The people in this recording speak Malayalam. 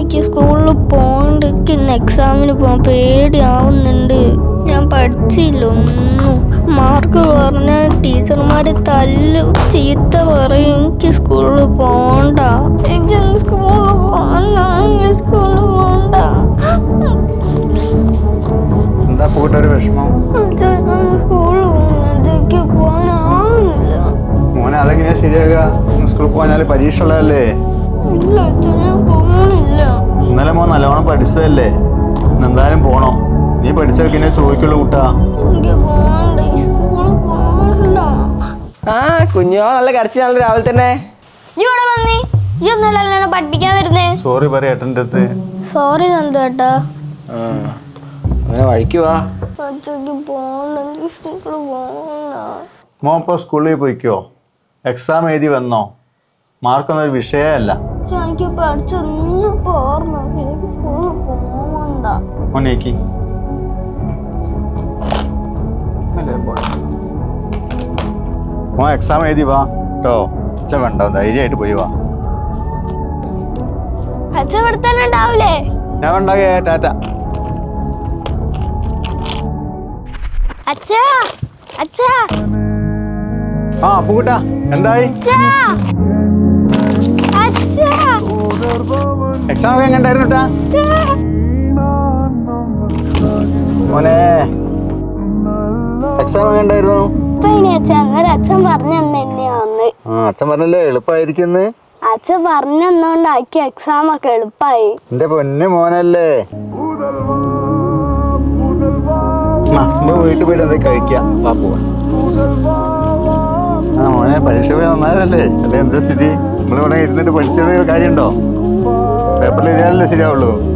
എനിക്ക് സ്കൂളിൽ പോകണ്ട ഇന്ന് എക്സാമിന് പോകാൻ പേടിയാവുന്നുണ്ട്. ഞാൻ പഠിച്ചില്ല ഒന്നും. മാർക്ക് പറഞ്ഞ ടീച്ചർമാരെ തല്ല് ചീത്ത പറയും. എനിക്ക് സ്കൂളിൽ പോകണ്ട. എനിക്ക് സ്കൂളിൽ പോകണ്ട. എനിക്ക് സ്കൂളിൽ പോകണ്ട. എന്താ പോയിട്ട് ഒരു വിഷമം? സ്കൂളിൽ പോകുന്നതിലേക്ക് പോകാനാവുന്നില്ല. മോനെ അതെങ്ങനെയാ ശരിയാകുക സ്കൂളിൽ പോകാനാല് പരീക്ഷ ഉള്ളതല്ലേ ഇല്ല മോൻ നല്ലോണം പഠിച്ചതല്ലേ? എന്തായാലും പോണം? നീ പഠിച്ചതൊക്കെ ഇന്നെ ചോദിക്കുള്ളൂ കൂട്ടാ. ആ കുഞ്ഞോ നല്ല കരച്ചിലാണല്ലോ രാവിലെ തന്നെ. പഠിപ്പിക്കാൻ വരുന്നേ. സോറി പറ ഏട്ടന്റെ അടുത്ത്. സോറി നന്ദു ഏട്ടാ. ആ അങ്ങനെ വഴിക്കുവാ മോൻ ഇപ്പോൾ സ്കൂളിൽ പോയിക്കോ? എക്സാം എഴുതി വന്നോ? മാർക്കൊന്നും ഒരു വിഷയമല്ല. എനിക്ക് പഠിച്ചൊന്നും ഇപ്പൊ ഓർമ്മ. എനിക്ക് സ്കൂളിൽ പോകണ്ട മോനേക്ക്. മോൻ എക്സാം എഴുതി വാ. കേട്ടോ അച്ഛൻ വേണ്ട ധൈര്യമായിട്ട് പോയി വാ. അച്ഛൻ ഇവിടെ തന്നെ ഉണ്ടാവൂലേ? ഞാൻ ഉണ്ടാകേ ടാറ്റ. അച്ഛാ അച്ഛാ. ആ പൂട്ടാ എന്തായി? അച്ഛാ. എക്സാം ഒക്കെ എങ്ങണ്ടായിരുന്നു ട്ടാ? മോനെ എക്സാം ഒക്കെ ഉണ്ടായിരുന്നു? അച്ഛൻ പറഞ്ഞല്ലേ എളുപ്പമായിരിക്കുന്നു അച്ഛൻ പറഞ്ഞു തന്നോണ്ടാക്കി എക്സാം ഒക്കെ എളുപ്പായി. എന്റെ പൊന്നു മോനല്ലേ. വീട്ടിൽ പോയിട്ട് എന്താ കഴിക്കാം? വാ പോവാ. ആ മോനെ പരീക്ഷ പോയി നന്നായതല്ലേ? അല്ലെ എന്താ സ്ഥിതി? നമ്മളിവിടെ ഇരുന്നിട്ട് പഠിച്ചിട്ട് കാര്യമുണ്ടോ? പേപ്പറിൽ എഴുതിയാലല്ലേ ശരിയാവുള്ളൂ.